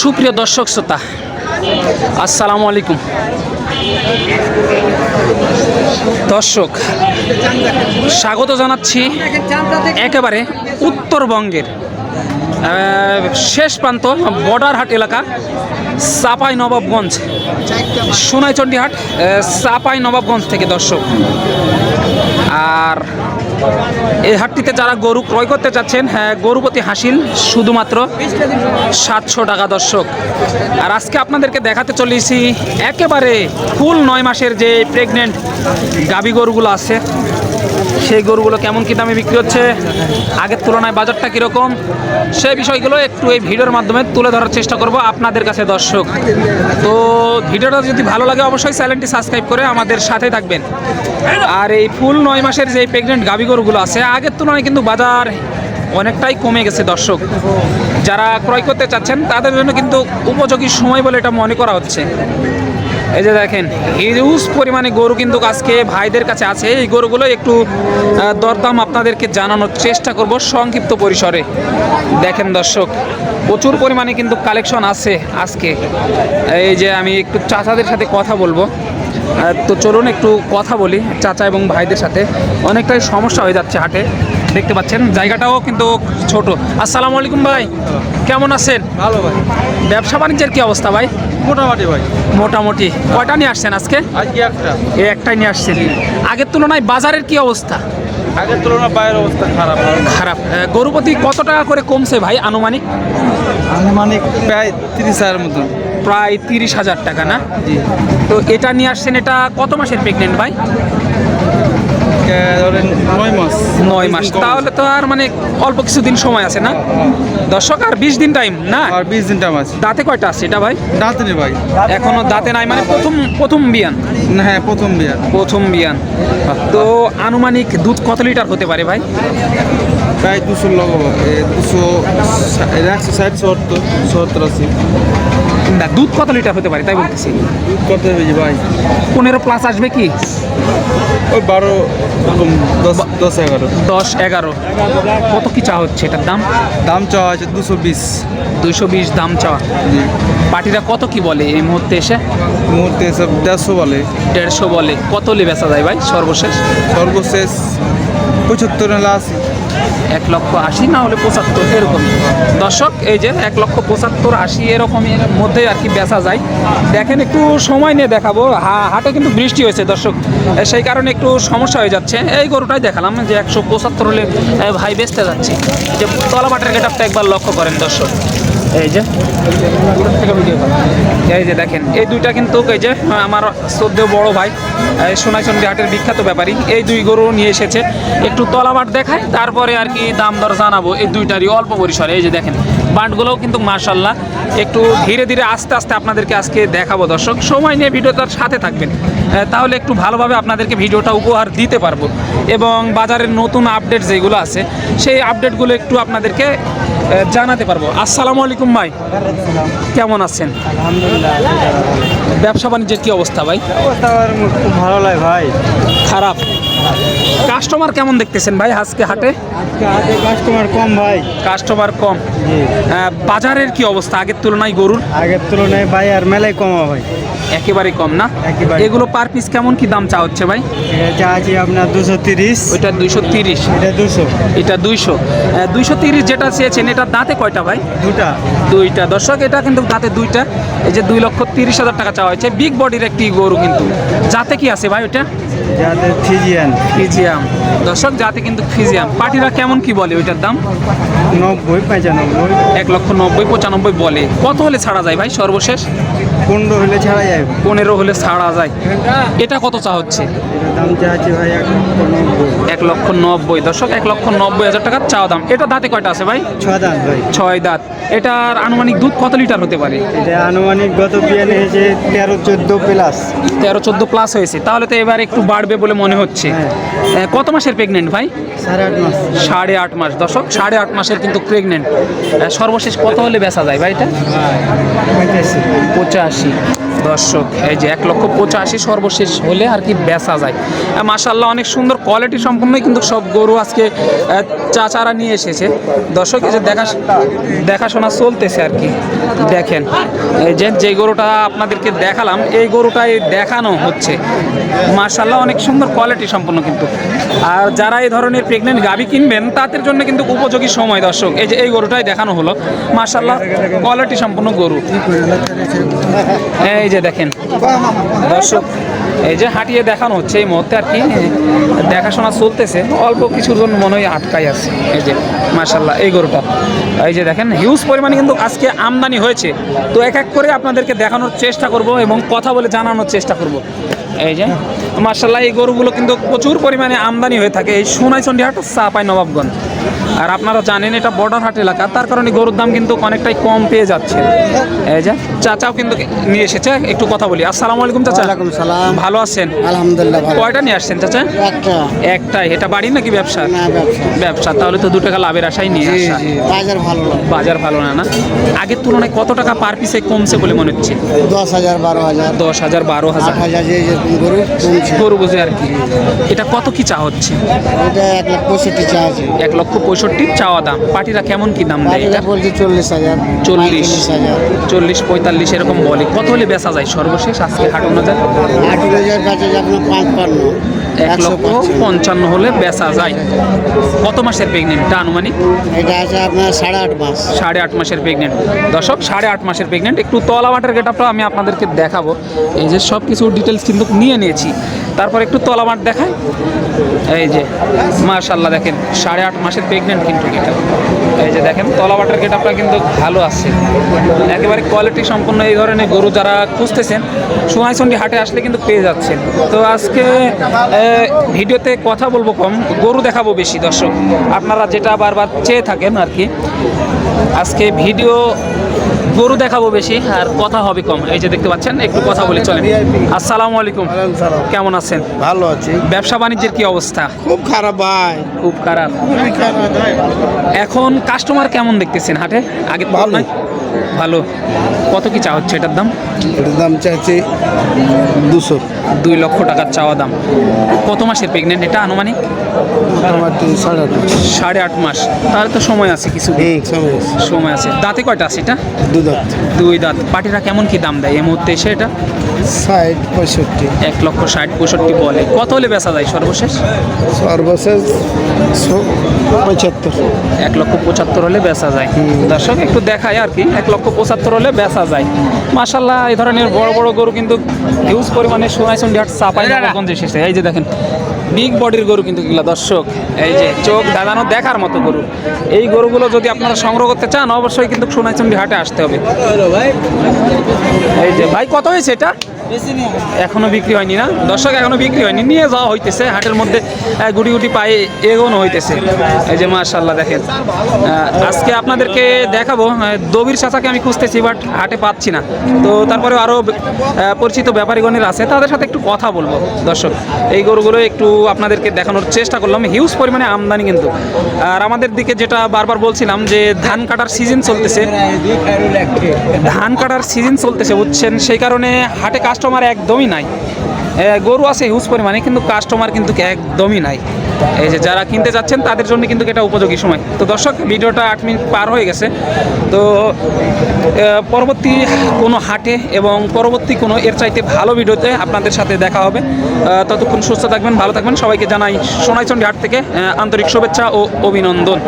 সুপ্রিয় দর্শক শ্রোতা আসসালামু আলাইকুম। দর্শক স্বাগত জানাচ্ছি একেবারে উত্তরবঙ্গের শেষ প্রান্ত বর্ডারহাট এলাকা চাপাই নবাবগঞ্জ সোনাইচন্ডী হাট আহ, চাপাই নবাবগঞ্জ থেকে দর্শক। আর এই হাটটিতে যারা গরু ক্রয় করতে চাচ্ছেন হ্যাঁ গরুপতি হাসিল শুধুমাত্র সাতশো টাকা দর্শক। আর আজকে আপনাদেরকে দেখাতে চলেছি একেবারে ফুল নয় মাসের যে প্রেগনেন্ট গাবি গরুগুলো আছে। সেই গরুগুলো কেমন কী দামে বিক্রি হচ্ছে? আগের তুলনায় বাজারটা কীরকম? সেই বিষয়গুলো একটু এই ভিডিওর মাধ্যমে তুলে ধরার চেষ্টা করব আপনাদের কাছে, দর্শক। তো ভিডিওটা যদি ভালো লাগে অবশ্যই চ্যানেলটি সাবস্ক্রাইব করে আমাদের সাথে থাকবেন। আর এই ফুল নয় মাসের যে প্রেগনেন্ট গাবি গরুগুলো আছে, আগের তুলনায় কিন্তু বাজার অনেকটাই কমে গেছে, দর্শক। যারা ক্রয় করতে চাচ্ছেন, তাদের জন্য কিন্তু উপযোগী সময় বলে এটা মনে করা হচ্ছে। এই যে দেখেন হিউজ পরিমাণে গরু কিন্তু আজকে ভাইদের কাছে আছে। এই গরুগুলো একটু দরদাম আপনাদেরকে জানানোর চেষ্টা করব সংক্ষিপ্ত পরিসরে। দেখেন দর্শক প্রচুর পরিমাণে কিন্তু কালেকশন আছে আজকে। এই যে আমি একটু চাচাদের সাথে কথা বলব। তো চলুন একটু কথা বলি চাচা এবং ভাইদের সাথে। অনেকটাই সমস্যা হয়ে যাচ্ছে হাটে দেখতে পাচ্ছেন। জায়গাটাও কিন্তু ছোট। আসসালামু আলাইকুম ভাই কেমন আছেন? ভালো ভাই। ব্যবসা বাণিজ্যের কি অবস্থা ভাই? মোটামুটি ভাই। মোটামুটি। কয়টা নিয়ে আসছেন আজকে? আজকে একটা। এই একটাই নিয়ে আসছেন। আগের তুলনায় বাজারের কি অবস্থা? আগের তুলনায় বাইরের অবস্থা খারাপ। খারাপ। গরুপতি কত টাকা করে কমছে ভাই আনুমানিক? আনুমানিক প্রায় তিরিশ হাজার মতন। প্রায় তিরিশ হাজার টাকা না? জি। তো এটা নিয়ে আসছেন এটা কত মাসের প্রেগনেন্ট ভাই? ধরেন নয় মাস। নয় মাস। তাহলে তো আর মানে অল্প কিছুদিন সময় আছে না? দর্শক আর বিশ দিন টাইম না? আর বিশ দিন টাইম আছে। দাঁতে কয়টা আছে এটা ভাই? দাঁতে নেই ভাই। এখনও দাঁতে নাই মানে প্রথম প্রথম বিয়ান? হ্যাঁ প্রথম বিয়ান। প্রথম বিয়ান। তো আনুমানিক দুধ কত লিটার হতে পারে ভাই? প্রায় দুশো দুশো একশো ষাট সত্তর সত্তর আশি না দুধ কত লিটার হতে পারে তাই বলতেছি। দুধ কত হয়েছে ভাই? পনেরো প্লাস আসবে কি? ওই বারো দশ এগারো। দশ এগারো। কত কি চা হচ্ছে এটার দাম? দাম চাওয়া আছে দুশো বিশ। দুশো বিশ দাম চাওয়া জি। পার্টিরা কত কি বলে এই মুহূর্তে এসে? মুহূর্তে এসে দেড়শো বলে। দেড়শো বলে। কত লে বেচা যায় ভাই সর্বশেষ? সর্বশেষ পঁচাত্তর নাহলে আশি। এক লক্ষ আশি না হলে পঁচাত্তর, এরকমই। দর্শক, এই যে এক লক্ষ পঁচাত্তর, আশি এরকমের মধ্যে আর কি বেচা যায়। দেখেন, একটু সময় নিয়ে দেখাবো। হাটে কিন্তু বৃষ্টি হয়েছে, দর্শক। সেই কারণে একটু সমস্যা হয়ে যাচ্ছে। এই গরুটাই দেখালাম যে একশো পঁচাত্তর হলে ভাই বেচতে যাচ্ছে। যে তলাবাটের গেটআপটা একবার লক্ষ্য করেন, দর্শক। এই যে থেকে ভিডিও। এই যে দেখেন, এই দুইটা কিন্তু এই যে আমার শ্রদ্ধেয় বড় ভাই সোনাইচন্ডী হাটের বিখ্যাত ব্যাপারী, এই দুই গরু নিয়ে এসেছে। একটু তলাবাট দেখায় তারপরে আর কি দাম দর জানাব এই দুইটারই অল্প পরিসরে। এই যে দেখেন, বাঁটগুলোও কিন্তু মার্শাল্লাহ একটু ধীরে ধীরে আস্তে আস্তে আপনাদেরকে আজকে দেখাবো দর্শক। সময় নিয়ে ভিডিওটার সাথে থাকবেন। তাহলে একটু ভালোভাবে আপনাদেরকে ভিডিওটা উপহার দিতে পারব। এবং বাজারের নতুন আপডেট যেগুলো আছে, সেই আপডেটগুলো একটু আপনাদেরকে জানাতে পারব। আসসালামু আলাইকুম ভাই। কেমন আছেন? ব্যবসা বাণিজ্যের কি অবস্থা ভাই? ভালো লাগে ভাই খারাপ। কাস্টমার কেমন দেখতেছেন ভাই আজকে হাটে? কাস্টমার কম। ভাই কাস্টমার কম বাজারের কি অবস্থা? আগের তুলনায় গরুর? আগের তুলনায় ভাই আর মেলাই কমা ভাই একেবারে কম না? একেবারে। এগুলো পার পিস কেমন কি দাম চা হচ্ছে ভাই? এটা আছে আপনার দুশো তিরিশ। ওইটা দুইশো তিরিশ। এটা দুশো। এটা দুইশো। দুইশো তিরিশ যেটা চেয়েছেন এটা দাঁতে কয়টা ভাই? দুটা। দুইটা। দর্শক এটা কিন্তু দাঁতে দুইটা। এই যে দুই লক্ষ তিরিশ হাজার টাকা চাওয়া হয়েছে। বিগ বডির একটি গরু কিন্তু। যাতে কি আছে ভাই ওইটা? ফিজিয়ান। ফিজিয়াম। দর্শক যাতে কিন্তু ফিজিয়াম। পার্টিরা কেমন কি বলে ওইটার দাম? নব্বই পঁচানব্বই। এক লক্ষ নব্বই পঁচানব্বই বলে। কত হলে ছাড়া যায় ভাই সর্বশেষ? পনেরো হলে ছাড়া যাবে পনেরো হলে ছাড়া যায়। এটা কত চা হচ্ছে? এক লক্ষ নব্বই। দর্শক এক লক্ষ নব্বই হাজার টাকার চা দাম। এটা দাঁতে কয়টা আছে ভাই? ছ দাম ভাই। ছয় দাঁত। এটার আনুমানিক দুধ কত লিটার হতে পারে? এটা আনুমানিক গত বিয়ানে হয়েছে তেরো চোদ্দ প্লাস। তেরো চোদ্দ প্লাস হয়েছে। তাহলে তো এবার একটু বাড়বে বলে মনে হচ্ছে। হ্যাঁ। কত মাসের প্রেগনেন্ট ভাই? সাড়ে আট মাস। সাড়ে আট মাস। দর্শক সাড়ে আট মাসের কিন্তু প্রেগনেন্ট সর্বশেষ কত হলে বেচা যায় ভাই এটা? পঁচাশি। দর্শক, এই যে এক লক্ষ পঁচাশি সর্বশেষ হলে আর কি বেচা যায়। মাসাল্লাহ অনেক সুন্দর কোয়ালিটি সম্পন্ন কিন্তু সব গরু আজকে চাচারা নিয়ে এসেছে। দর্শক, এই যে দেখা, দেখাশোনা চলতেছে আর কি। দেখেন, এই যে যে গরুটা আপনাদেরকে দেখালাম, এই গরুটাই দেখানো হচ্ছে। মার্শাল্লাহ অনেক সুন্দর কোয়ালিটি সম্পন্ন কিন্তু। আর যারা এই ধরনের প্রেগনেন্ট গাভি কিনবেন, তাদের জন্য কিন্তু উপযোগী সময় দর্শক। এই যে, এই গরুটাই দেখানো হলো। মার্শাল্লাহ কোয়ালিটি সম্পন্ন গরু। এই যে দেখেন, দর্শক, এই যে হাঁটিয়ে দেখানো হচ্ছে এই মুহূর্তে আর কি, দেখাশোনা চলতেছে, অল্প কিছুর জন্য মনে হয় আটকাই আছে, এই যে মার্শাল্লাহ এই গরুটা। এই যে দেখেন হিউজ পরিমাণে কিন্তু আজকে আমদানি হয়েছে। তো এক এক করে আপনাদেরকে দেখানোর চেষ্টা করব এবং কথা বলে জানানোর চেষ্টা করব। এই যে মার্শাল্লাহ এই গরুগুলো কিন্তু প্রচুর পরিমাণে আমদানি হয়ে থাকে। এই সোনাইচন্ডি হাট চাপাই নবাবগঞ্জ। আর আপনারা জানেন এটা বর্ডার হাট এলাকা তার কারণে গরুর দাম কিন্তু অনেকটাই কম পেয়ে যাচ্ছে। এই যে চাচাও কিন্তু নিয়ে এসেছে একটু কথা বলি। আসসালামু আলাইকুম চাচা। ওয়ালাইকুম সালাম। ভালো আছেন? আলহামদুলিল্লাহ ভালো। কয়টা নিয়ে আসছেন চাচা? একটা। একটাই। এটা বাড়ি নাকি ব্যবসা? না ব্যবসা। ব্যবসা। তাহলে তো দু টাকা লাভের আশাই নিয়ে আসা। বাজার ভালো না। বাজার ভালো না না? আগের তুলনায় কত টাকা পার পিসে কমছে বলে মনে হচ্ছে? দশ হাজার বারো হাজার। দশ হাজার বারো হাজার। গরু বুঝে আর কি। এটা কত কি চা হচ্ছে? এটা এক লাখ পঁয়ষট্টি চা আছে। এক লক্ষ পঁয়ষট্টি চাওয়া দাম। পাটিরা কেমন কি দাম দেয় এটা? বলছে চল্লিশ হাজার চল্লিশ। হাজার। চল্লিশ পঁয়তাল্লিশ এরকম বলে। কত হলে বেচা যায় সর্বশেষ? আজকে হাট অনুযায়ী? আট হাজার কাছে যে আপনার পাঁচ এক লক্ষ পঞ্চান্ন হলে বেচা যায়। কত মাসের প্রেগনেন্টটা আনুমানিক? এটা আছে আপনার সাড়ে আট মাস। সাড়ে আট মাসের প্রেগনেন্ট দর্শক সাড়ে আট মাসের প্রেগনেন্ট একটু তলা মাটের গেটআপটা আমি আপনাদেরকে দেখাবো। এই যে সব কিছু ডিটেলস কিন্তু নিয়ে নিয়েছি। তারপর একটু তলা মাঠ দেখায় এই যে মাশাল্লাহ দেখেন, সাড়ে আট মাসের প্রেগনেন্ট কিন্তু এটা। এই যে দেখেন তলা মাটের গেটআপটা কিন্তু ভালো আছে। একেবারে কোয়ালিটি সম্পন্ন এই ধরনের গরু যারা খুঁজতেছেন সোনাইচন্ডি হাটে আসলে কিন্তু পেয়ে যাচ্ছেন। তো আজকে ভিডিওতে কথা বলব কম, গরু দেখাবো বেশি, দর্শক। আপনারা যেটা বারবার চেয়ে থাকেন আর কি, আজকে ভিডিও গরু দেখাবো বেশি আর কথা হবে কম। এই যে দেখতে পাচ্ছেন একটু কথা বলে চলেন। আসসালামু আলাইকুম। কেমন আছেন? ভালো আছি। ব্যবসা বাণিজ্যের কি অবস্থা? খুব খারাপ ভাই। খুব খারাপ। এখন কাস্টমার কেমন দেখতেছেন হাটে? আগে ভালো। ভালো। কত কি চা হচ্ছে এটার দাম? এটার দাম চাইছে দুশো। দুই লক্ষ টাকার চাওয়া দাম। কত মাসের প্রেগনেন্ট এটা আনুমানিক? সাড়ে আট সাড়ে আট মাস। তাহলে তো সময় আছে কিছু। সময় আছে। সময় আছে। দাঁতে কয়টা আছে এটা? দু দাঁত। দুই দাঁত। পাটিরা কেমন কি দাম দেয় এই মুহূর্তে এসে এটা? ষাট পঁয়ষট্টি। এক লক্ষ ষাট পঁয়ষট্টি বলে। কত হলে বেচা যায় সর্বশেষ? সর্বশেষ পঁচাত্তর। এক লক্ষ পঁচাত্তর হলে বেচা যায়। দর্শক একটু দেখায় আর কি। এক লক্ষ পঁচাত্তর হলে বেচা যায়। মাসাল্লাহ এই ধরনের বড় বড় গরু কিন্তু হিউজ পরিমাণে সোনাইচন্ডি হাট চাপাই এসেছে। এই যে দেখেন বিগ বডির গরু কিন্তু এগুলো দর্শক, এই যে চোখ দাদানো দেখার মতো গরু। এই গরুগুলো যদি আপনারা সংগ্রহ করতে চান, অবশ্যই কিন্তু সোনাইচন্ডি হাটে আসতে হবে। এই যে, ভাই, কত হয়েছে এটা? এখনও বিক্রি হয়নি না? দর্শক এখনও বিক্রি হয়নি। নিয়ে যাওয়া হইতেছে হাটের মধ্যে গুটি গুটি পায়ে এগোনো হইতেছে। এই যে মাশাল্লাহ দেখেন। আজকে আপনাদেরকে দেখাবো দবির চাচাকে আমি খুঁজতেছি বাট হাটে পাচ্ছি না। তো তারপরে আরও পরিচিত ব্যাপারীগণের আছে তাদের সাথে একটু কথা বলব। দর্শক এই গরুগুলো একটু আপনাদেরকে দেখানোর চেষ্টা করলাম। হিউজ পরিমাণে আমদানি কিন্তু। আর আমাদের দিকে যেটা বারবার বলছিলাম যে ধান কাটার সিজন চলতেছে। ধান কাটার সিজন চলতেছে বুঝছেন? সেই কারণে হাটে কাস্টমার একদমই নাই। গরু আছে হিউজ পরিমাণে, কিন্তু কাস্টমার কিন্তু একদমই নাই। এই যে যারা কিনতে যাচ্ছেন, তাদের জন্য কিন্তু এটা উপযোগী সময়। তো দর্শক, ভিডিওটা আট মিনিট পার হয়ে গেছে। তো পরবর্তী কোনো হাটে এবং পরবর্তী কোনো এর চাইতে ভালো ভিডিওতে আপনাদের সাথে দেখা হবে। ততক্ষণ সুস্থ থাকবেন, ভালো থাকবেন। সবাইকে জানাই সোনাইচন্ডী হাট থেকে আন্তরিক শুভেচ্ছা ও অভিনন্দন।